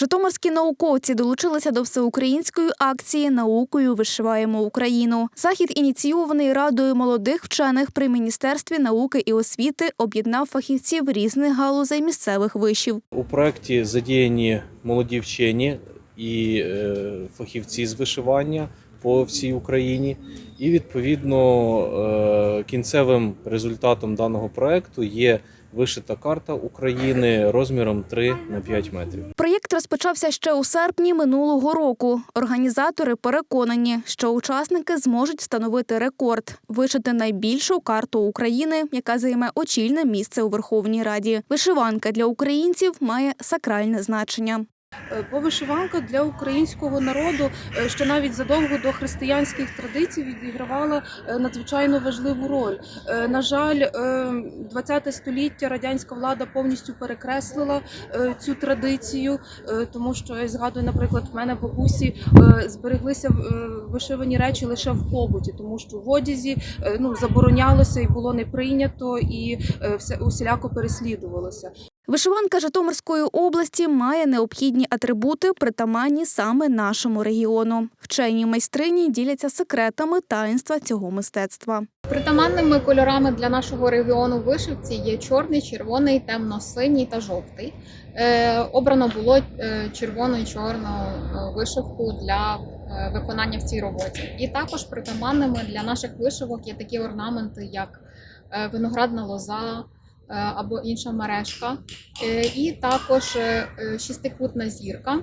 Житомирські науковці долучилися до всеукраїнської акції Наукою вишиваємо Україну. Захід, ініційований радою молодих вчених при міністерстві науки і освіти, об'єднав фахівців різних галузей місцевих вишів. У проєкті задіяні молоді вчені і е, фахівці з вишивання по всій Україні. І відповідно е, кінцевим результатом даного проєкту є вишита карта України розміром 3 на 5 метрів. Проєкт розпочався ще у серпні минулого року. Організатори переконані, що учасники зможуть встановити рекорд вишити найбільшу карту України, яка займе очільне місце у Верховній Раді. Вишиванка для українців має сакральне значення. Е, Бо вишиванка для українського народу, е, що навіть задовго до християнських традицій відігравала е, надзвичайно важливу роль. Е, На жаль, ХХ століття радянська влада повністю перекреслила е, цю традицію, е, тому що я згадую, наприклад, в мене бабусі е, збереглися е, вишивані речі лише в побуті, тому що в одязі е, ну заборонялося і було не прийнято, і е, усіляко переслідувалося. Вишиванка Житомирської області має необхідні атрибути, притаманні саме нашому регіону. Вчені майстрині діляться секретами таїнства цього мистецтва. Притаманними кольорами для нашого регіону вишивці є чорний, червоний, темно-синій та жовтий. Е, обрано було е, червону і чорну е, вишивку для виконання в цій роботі. І також притаманними для наших вишивок є такі орнаменти, як виноградна лоза. Е, Або інша мережка, Е, і також е, шестикутна зірка.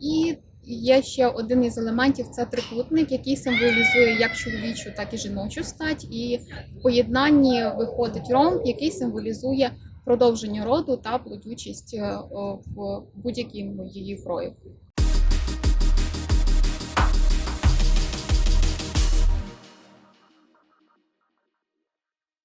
І Є ще один із елементів це трикутник, який символізує як чоловічу, так і жіночу стать. І в поєднанні виходить ромб, який символізує продовження роду та плодючість в будь-якому її прояві.